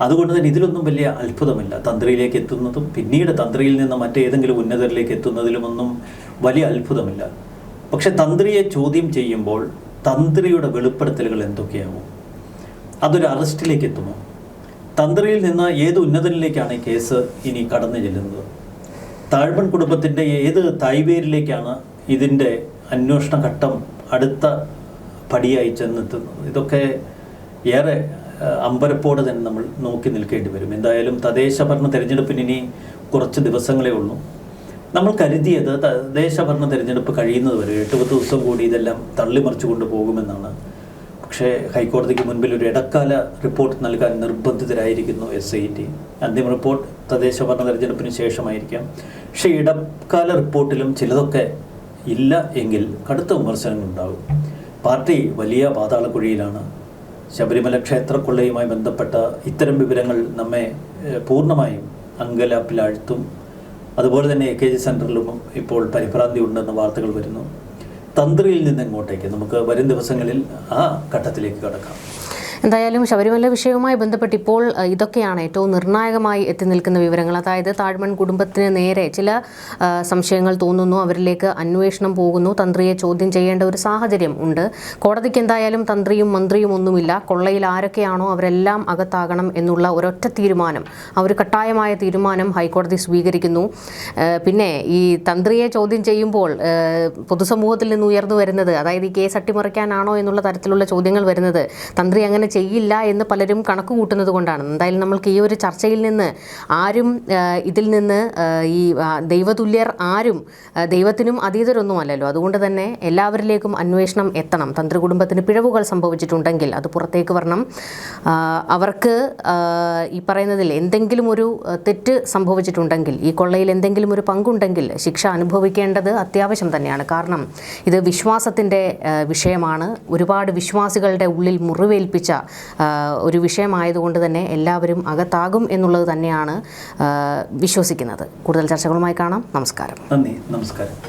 S2: അതുകൊണ്ട് തന്നെ ഇതിലൊന്നും വലിയ അത്ഭുതമില്ല. തന്ത്രിയിലേക്ക് എത്തുന്നതും പിന്നീട് തന്ത്രിയിൽ നിന്ന് മറ്റേതെങ്കിലും ഉന്നതരിലേക്ക് എത്തുന്നതിലുമൊന്നും വലിയ അത്ഭുതമില്ല. പക്ഷെ തന്ത്രിയെ ചോദ്യം ചെയ്യുമ്പോൾ തന്ത്രിയുടെ വെളിപ്പെടുത്തലുകൾ എന്തൊക്കെയാവും? അതൊരു അറസ്റ്റിലേക്ക് എത്തുമോ? തന്ത്രിയിൽ നിന്ന് ഏത് ഉന്നതനിലേക്കാണ് ഈ കേസ് ഇനി കടന്നു ചെല്ലുന്നത്? താഴ്മൺ കുടുംബത്തിന്റെ ഏത് തായ്വേരിലേക്കാണ് ഇതിന്റെ അന്വേഷണ ഘട്ടം അടുത്ത പടിയായി ചെന്നെത്തുന്നത് ഇതൊക്കെ ഏറെ അമ്പരപ്പോടെ തന്നെ നമ്മൾ നോക്കി നിൽക്കേണ്ടി വരും. എന്തായാലും തദ്ദേശ ഭരണ തെരഞ്ഞെടുപ്പിന് ഇനി കുറച്ച് ദിവസങ്ങളേ ഉള്ളൂ. നമ്മൾ കരുതിയത് തദ്ദേശ ഭരണ തെരഞ്ഞെടുപ്പ് കഴിയുന്നത് വരെ എട്ട് പത്ത് ദിവസം കൂടി ഇതെല്ലാം തള്ളിമറിച്ചു കൊണ്ടുപോകുമെന്നാണ് പക്ഷേ ഹൈക്കോടതിക്ക് മുൻപിൽ ഒരു ഇടക്കാല റിപ്പോർട്ട് നൽകാൻ നിർബന്ധിതരായിരിക്കുന്നു എസ് ഐ ടി അന്തിമ റിപ്പോർട്ട് തദ്ദേശ ഭരണ തെരഞ്ഞെടുപ്പിന് ശേഷമായിരിക്കാം. പക്ഷേ ഇടക്കാല റിപ്പോർട്ടിലും ചിലതൊക്കെ ഇല്ല എങ്കിൽ കടുത്ത വിമർശനങ്ങൾ ഉണ്ടാകും പാർട്ടി വലിയ പാതാളക്കുഴിയിലാണ്. ശബരിമല ക്ഷേത്രക്കൊള്ളയുമായി ബന്ധപ്പെട്ട ഇത്തരം വിവരങ്ങൾ നമ്മെ പൂർണമായും അങ്കലാപ്പിലാഴ്ത്തും അതുപോലെ തന്നെ എ കെ ജി സെന്ററിലും ഇപ്പോൾ പരിഭ്രാന്തി ഉണ്ടെന്ന വാർത്തകൾ വരുന്നു. തന്ത്രിയിൽ നിന്ന് ഇങ്ങോട്ടേക്ക് നമുക്ക് വരും ദിവസങ്ങളിൽ ആ ഘട്ടത്തിലേക്ക് കടക്കാം.
S1: എന്തായാലും ശബരിമല വിഷയവുമായി ബന്ധപ്പെട്ട് ഇപ്പോൾ ഇതൊക്കെയാണ് ഏറ്റവും നിർണായകമായി എത്തി നിൽക്കുന്ന വിവരങ്ങൾ. അതായത് താഴ്മൺ കുടുംബത്തിന് നേരെ ചില സംശയങ്ങൾ തോന്നുന്നു. അവരിലേക്ക് അന്വേഷണം പോകുന്നു. തന്ത്രിയെ ചോദ്യം ചെയ്യേണ്ട ഒരു സാഹചര്യം ഉണ്ട്. കോടതിക്ക് എന്തായാലും തന്ത്രിയും മന്ത്രിയും ഒന്നുമില്ല. കൊള്ളയിൽ ആരൊക്കെയാണോ അവരെല്ലാം അകത്താകണം എന്നുള്ള ഒരൊറ്റ തീരുമാനം ആ ഒരു കട്ടായമായ തീരുമാനം ഹൈക്കോടതി സ്വീകരിക്കുന്നു. പിന്നെ ഈ തന്ത്രിയെ ചോദ്യം ചെയ്യുമ്പോൾ പൊതുസമൂഹത്തിൽ നിന്ന് ഉയർന്നു വരുന്നത് അതായത് ഈ കേസ് അട്ടിമറിക്കാനാണോ എന്നുള്ള തരത്തിലുള്ള ചോദ്യങ്ങൾ വരുന്നത് തന്ത്രി അങ്ങനെ ചെയ്യില്ല എന്ന് പലരും കണക്ക് കൂട്ടുന്നത് കൊണ്ടാണ്. എന്തായാലും നമ്മൾക്ക് ഈ ഒരു ചർച്ചയിൽ നിന്ന് ആരും ഇതിൽ നിന്ന് ഈ ദൈവതുല്യർ ആരും ദൈവത്തിനും അതീതരൊന്നുമല്ലല്ലോ. അതുകൊണ്ട് തന്നെ എല്ലാവരിലേക്കും അന്വേഷണം എത്തണം. തന്ത്രി കുടുംബത്തിന് പിഴവുകൾ സംഭവിച്ചിട്ടുണ്ടെങ്കിൽ അത് പുറത്തേക്ക് വരണം. അവർക്ക് ഈ പറയുന്നതിൽ എന്തെങ്കിലും ഒരു തെറ്റ് സംഭവിച്ചിട്ടുണ്ടെങ്കിൽ ഈ കൊള്ളയിൽ എന്തെങ്കിലും ഒരു പങ്കുണ്ടെങ്കിൽ ശിക്ഷ അനുഭവിക്കേണ്ടത് അത്യാവശ്യം തന്നെയാണ്. കാരണം ഇത് വിശ്വാസത്തിന്റെ വിഷയമാണ്. ഒരുപാട് വിശ്വാസികളുടെ ഉള്ളിൽ മുറിവേൽപ്പിച്ച ഒരു വിഷയമായതുകൊണ്ട് തന്നെ എല്ലാവരും അകത്താകും എന്നുള്ളത് തന്നെയാണ് വിശ്വസിക്കുന്നത്. കൂടുതൽ ചർച്ചകളുമായി കാണാം. നമസ്കാരം.
S2: നന്ദി. നമസ്കാരം.